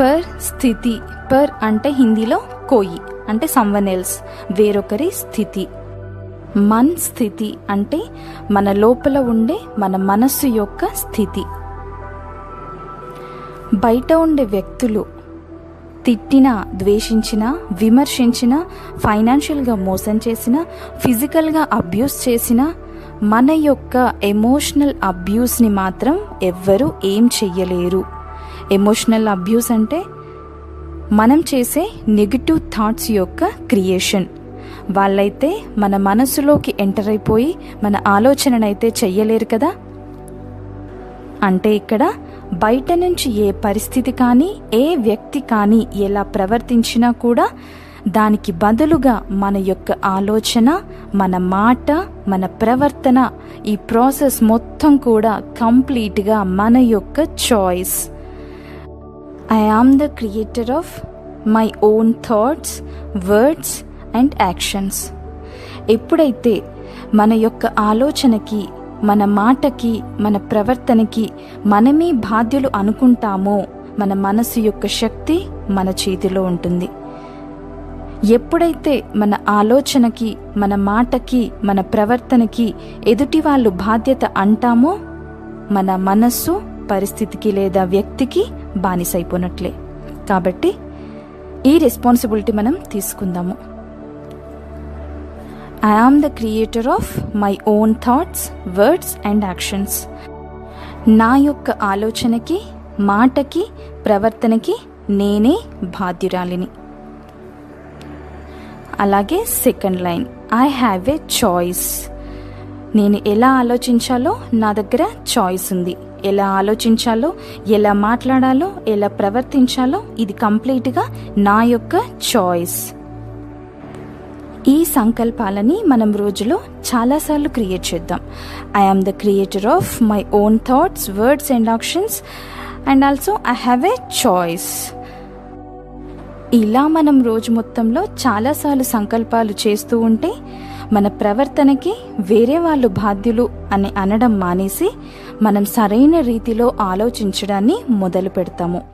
Per స్థితి per అంటే హిందీలో కోయి అంటే సమ్వన్ ఎల్స్ వేరొకరి స్థితి. మన్ స్థితి అంటే మన లోపల ఉండే మన మనస్సు యొక్క స్థితి. బయట ఉండే వ్యక్తులు తిట్టినా ద్వేషించినా విమర్శించినా ఫైనాన్షియల్గా మోసం చేసినా ఫిజికల్గా అబ్యూస్ చేసినా మన యొక్క ఎమోషనల్ అబ్యూస్ని మాత్రం ఎవ్వరూ ఏం చెయ్యలేరు. ఎమోషనల్ అబ్యూస్ అంటే మనం చేసే నెగిటివ్ థాట్స్ యొక్క క్రియేషన్. వాళ్ళైతే మన మనసులోకి ఎంటర్ అయిపోయి మన ఆలోచననైతే చెయ్యలేరు కదా? అంటే ఇక్కడ బయట నుంచి ఏ పరిస్థితి కానీ ఏ వ్యక్తి కానీ ఎలా ప్రవర్తించినా కూడా దానికి బదులుగా మన యొక్క ఆలోచన మన మాట మన ప్రవర్తన ఈ ప్రాసెస్ మొత్తం కూడా కంప్లీట్గా మన యొక్క choice. I am the creator of my own thoughts words and actions ఎప్పుడైతే మన యొక్క ఆలోచనకి మన మాటకి మన ప్రవర్తనకి మనమే బాధ్యులు అనుకుంటామో మన మనసు యొక్క శక్తి మన చేతిలో ఉంటుంది. ఎప్పుడైతే మన ఆలోచనకి మన మాటకి మన ప్రవర్తనకి ఎదుటి వాళ్ళు బాధ్యత అంటామో మన మనస్సు పరిస్థితికి లేదా వ్యక్తికి బానిసైపోయినట్లే కాబట్టి ఈ రెస్పాన్సిబిలిటీ మనం తీసుకుందాము. I am the creator of my own thoughts words and actions నా యొక్క ఆలోచనకి మాటకి ప్రవర్తనకి నేనే బాధ్యురాలిని. అలాగే second line I have a choice నేను ఎలా ఆలోచించాలో నా దగ్గర చాయిస్ ఉంది. ఎలా ఆలోచించాలో ఎలా మాట్లాడాలో ఎలా ప్రవర్తించాలో ఇది కంప్లీట్గా నా యొక్క చాయిస్. ఈ సంకల్పాలని మనం రోజులో చాలాసార్లు క్రియేట్ చేద్దాం. I am the creator of my own thoughts words and actions and also I have a choice ఇలా మనం రోజు మొత్తంలో చాలాసార్లు సంకల్పాలు చేస్తూ ఉంటే మన ప్రవర్తనకి వేరే వాళ్ళు బాధ్యులు అని అనడం మానేసి మనం సరైన రీతిలో ఆలోచించడాన్ని మొదలు పెడతాము